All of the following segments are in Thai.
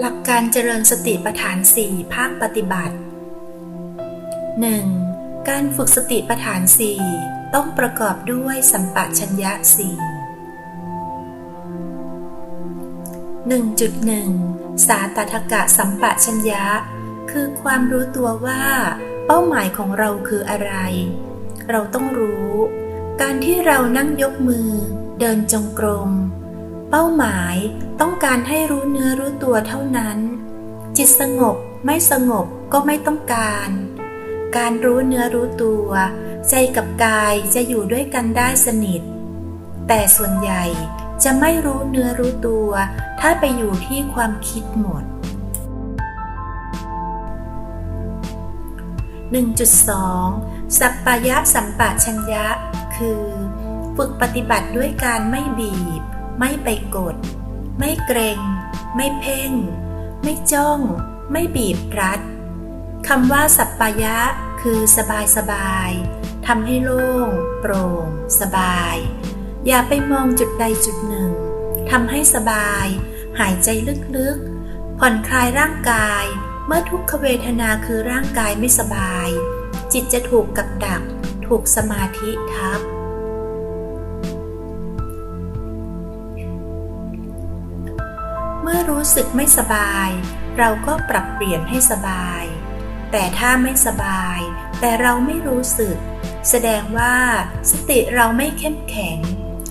หลักการเจริญสติปัฏฐาน 4 ภาคปฏิบัติ 1. การฝึกสติปัฏฐาน4ต้องประกอบด้วยสัมปชัญญะ4 1.1สาตถกะสัมปชัญญะ คือความรู้ตัวว่า เป้าหมายของเราคืออะไร เราต้องรู้ การที่เรานั่งยกมือ เดินจงกรม เป้าหมายต้องการให้รู้เนื้อรู้ตัวเท่านั้น จิตสงบไม่สงบก็ไม่ต้องการ การรู้เนื้อรู้ตัว ใจกับกายจะอยู่ด้วยกันได้สนิท แต่ส่วนใหญ่จะไม่รู้เนื้อรู้ตัว ถ้าไปอยู่ที่ความคิดหมด 1.2 สัปปายะสัมปะชัญญะ คือ ฝึกปฏิบัติด้วยการไม่บีบ ไม่ไปกด ไม่เกรง ไม่เพ่ง ไม่จ้อง ไม่บีบรัดคำว่าสัปปายะ คือสบายสบายทำให้โล่ง โปร่ง สบาย อย่าไปมองจุดใดจุดหนึ่งทำให้สบาย หายใจลึกๆ ผ่อนคลายร่างกาย เมื่อทุกขเวทนาคือร่างกายไม่สบาย จิตจะถูกกับดัก ถูกสมาธิทับเมื่อรู้สึกไม่สบาย เราก็ปรับเปลี่ยนให้สบาย แต่ถ้าไม่สบาย แต่เราไม่รู้สึก แสดงว่าสติเราไม่เข้มแข็ง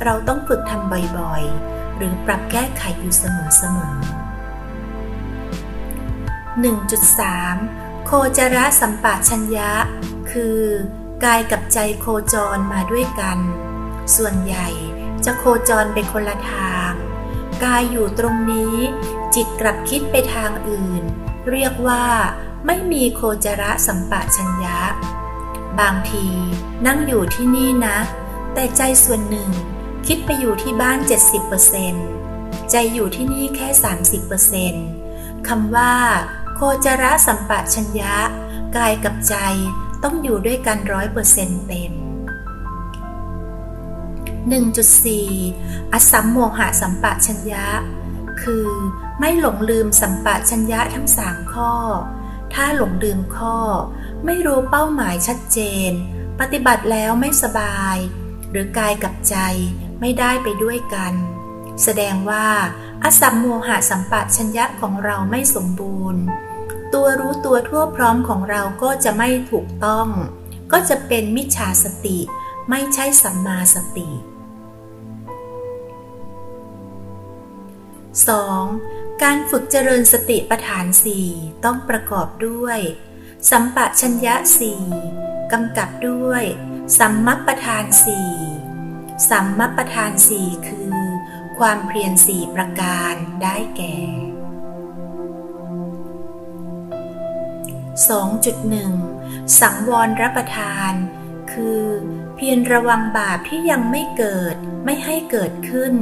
เราต้องฝึกทำบ่อยๆ หรือปรับแก้ไขอยู่เสมอๆ 1.3 โคจรสัมปะชัญญะ คือกายกับใจโคจรมาด้วยกัน ส่วนใหญ่จะโคจรไปคนละทาง กายอยู่ตรงนี้ จิตกลับคิดไปทางอื่น เรียกว่า ไม่มีโคจรสัมปะชัญญะ บางทีนั่งอยู่ที่นี่นะ แต่ใจส่วนหนึ่งคิดไปอยู่ที่บ้าน 70%ใจอยู่ที่นี่แค่ 30%คำว่า โคจรสัมปะชัญญะ กายกับใจต้องอยู่ด้วยกันร้อยเปอร์เซ็นต์เต็ม 1.4 อสัมโมหะสัมปะชัญญะ คือไม่หลงลืมสัมปะชัญญะทั้งสามข้อ ถ้าหลงลืมข้อ ไม่รู้เป้าหมายชัดเจน ปฏิบัติแล้วไม่สบาย หรือกายกับใจไม่ได้ไปด้วยกัน แสดงว่าอสัมโมหะสัมปะชัญญะของเราไม่สมบูรณ์ ตัวรู้ตัวทั่วพร้อมของเราก็จะไม่ถูกต้อง ก็จะเป็นมิจฉาสติ ไม่ใช่สัมมาสติ 2. การฝึกเจริญสติปัฏฐานสี่ต้องประกอบด้วย สัมปะชัญญะสี่กำกับด้วย สัมมัปปทานสี่สัมมัปปทานสี่คือ ความเพียรสี่ประการได้แก่ 2.1 สังวรรับประทาน คือ เพียรระวังบาปที่ยังไม่เกิดไม่ให้เกิดขึ้น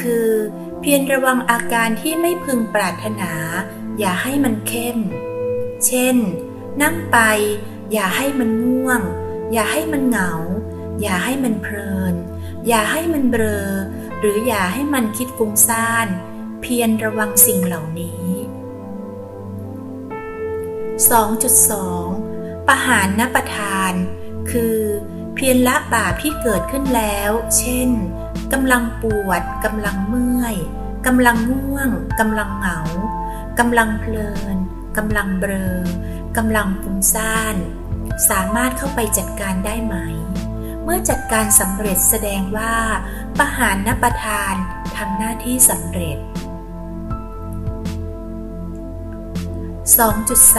คือ เพียรระวังอาการที่ไม่พึงปรารถนา อย่าให้มันเข้ม เช่น นั่งไป อย่าให้มันง่วง อย่าให้มันเหงา อย่าให้มันเพลิน อย่าให้มันเบลอ หรืออย่าให้มันคิดฟุ้งซ่าน เพียรระวังสิ่งเหล่านี้ 2.2 ปหารนประทาน คือ เพียรละบาปที่เกิดขึ้นแล้ว เช่น กำลังปวดกำลังเมื่อยกำลังง่วงกำลังเหงากำลังเพลินกำลังเบลอกำลังฟุ้งซ่าน สามารถเข้าไปจัดการได้ไหม เมื่อจัดการสำเร็จแสดงว่าปหารนประทานทำหน้าที่สำเร็จ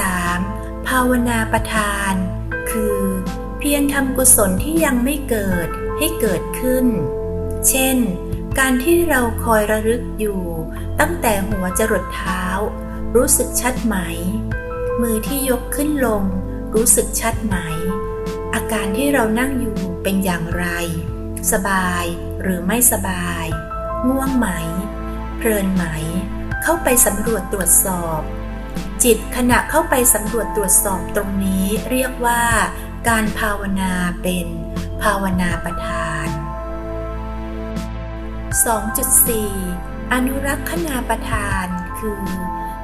2.3 ภาวนาประทาน คือ เพียรทำกุศลที่ยังไม่เกิดให้เกิดขึ้น เช่น การที่เราคอยระลึกอยู่ ตั้งแต่หัวจรดเท้า รู้สึกชัดไหม มือที่ยกขึ้นลง รู้สึกชัดไหม อาการที่เรานั่งอยู่เป็นอย่างไร สบายหรือไม่สบาย ง่วงไหม เพลินไหม เข้าไปสำรวจตรวจสอบ จิตขณะเข้าไปสำรวจตรวจสอบตรงนี้เรียกว่า การภาวนาเป็น ภาวนาประทาน 2.4 อนุรักษณาประทาน คือ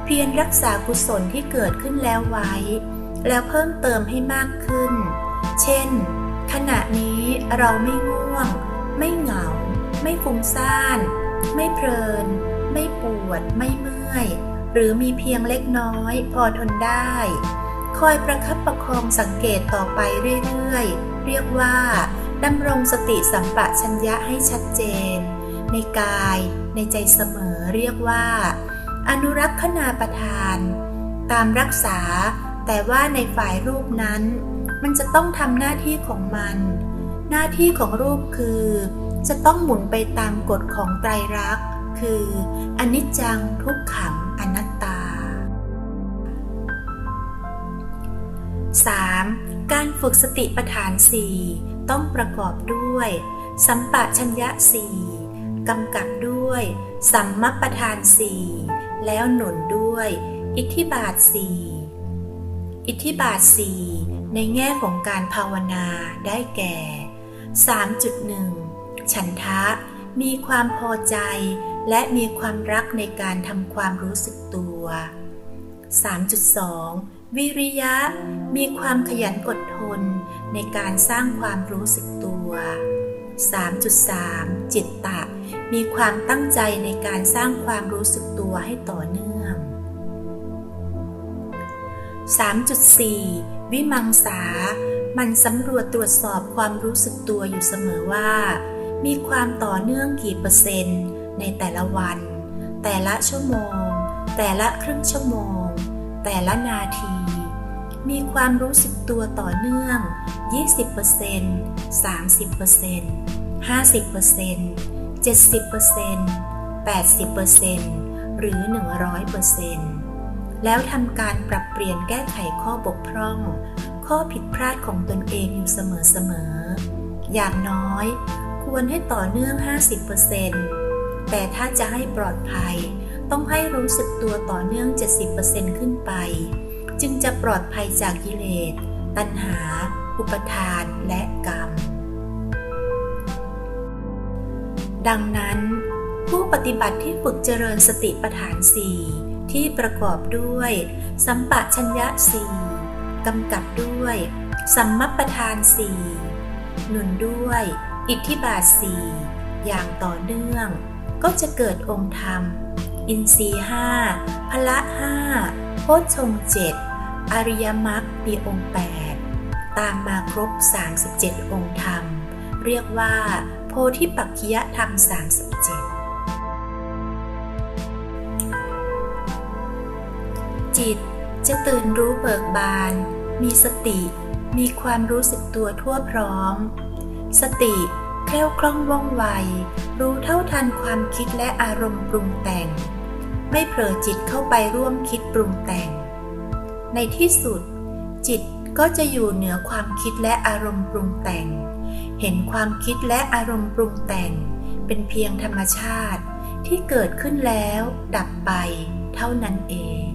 เพียรรักษากุศลที่เกิดขึ้นแล้วไว้ แล้วเพิ่มเติมให้มากขึ้น เช่น ขณะนี้เราไม่ง่วง ไม่เหงา ไม่ฟุ้งซ่าน ไม่เพลิน ไม่ปวด ไม่เมื่อย หรือมีเพียงเล็กน้อยพอทนได้ คอยประคับประคองสังเกตต่อไปเรื่อยๆ เรียกว่าดำรงสติสัมปชัญญะให้ชัดเจน ในกาย ในใจเสมอเรียกว่า อนุรักษณาประทาน ตามรักษา แต่ว่าในฝ่ายรูปนั้น มันจะต้องทำหน้าที่ของมัน หน้าที่ของรูปคือ จะต้องหมุนไปตามกฎของไตรลักษณ์ คืออนิจจังทุกขังอนัตตา 3. การฝึกสติปัฏฐาน4ต้องประกอบด้วย สัมปะชัญญะ4 กำกับด้วย สัมมัปปทาน4แล้วหนุนด้วย อิทธิบาท4อิทธิบาท4ในแง่ของการภาวนาได้แก่ 3.1 ฉันทะ มีความพอใจ และมีความรักในการทำความรู้สึกตัว 3.2 วิริยะ มีความขยันอดทน ในการสร้างความรู้สึกตัว 3.3 จิตตะ มีความตั้งใจในการสร้างความรู้สึกตัวให้ต่อเนื่อง 3.4 วิมังสา มันสำรวจตรวจสอบความรู้สึกตัวอยู่เสมอว่า มีความต่อเนื่องกี่เปอร์เซ็นต์ ในแต่ละวัน แต่ละชั่วโมง แต่ละครึ่งชั่วโมง แต่ละนาที มีความรู้สึกตัวต่อเนื่อง 20% 30% 50% 70% 80%หรือ 100%แล้วทำการปรับเปลี่ยนแก้ไขข้อบกพร่อง ข้อผิดพลาดของตนเองอยู่เสมอๆ อย่างน้อย ควรให้ต่อเนื่อง 50%แต่ถ้าจะให้ปลอดภัย ต้องให้รู้สึกตัวต่อเนื่อง 70%ขึ้นไป จึงจะปลอดภัยจากกิเลส ตัณหา อุปทานและกรรม ดังนั้น ผู้ปฏิบัติที่ฝึกเจริญสติปัฏฐานสี่ที่ประกอบด้วย สัมปะชัญญะสี่กำกับด้วย สัมมัปทานสี่หนุนด้วย อิทธิบาทสี่อย่างต่อเนื่อง ก็จะเกิดองค์ธรรม อินทรีห้าพละห้าโพชฌงเจ็ดอริยมรรคมีองค์ 8 ตามมาครบ 37 องค์ธรรม เรียกว่า โพธิปักขิยธรรม 37 จิตจะตื่นรู้เบิกบาน มีสติ มีความรู้สึกตัวทั่วพร้อม สติแคล่วคล่องว่องไว รู้เท่าทันความคิดและอารมณ์ปรุงแต่ง ไม่เผลอจิตเข้าไปร่วมคิดปรุงแต่ง ในที่สุด จิตก็จะอยู่เหนือความคิดและอารมณ์ปรุงแต่ง เห็นความคิดและอารมณ์ปรุงแต่ง เป็นเพียงธรรมชาติที่เกิดขึ้นแล้วดับไปเท่านั้นเอง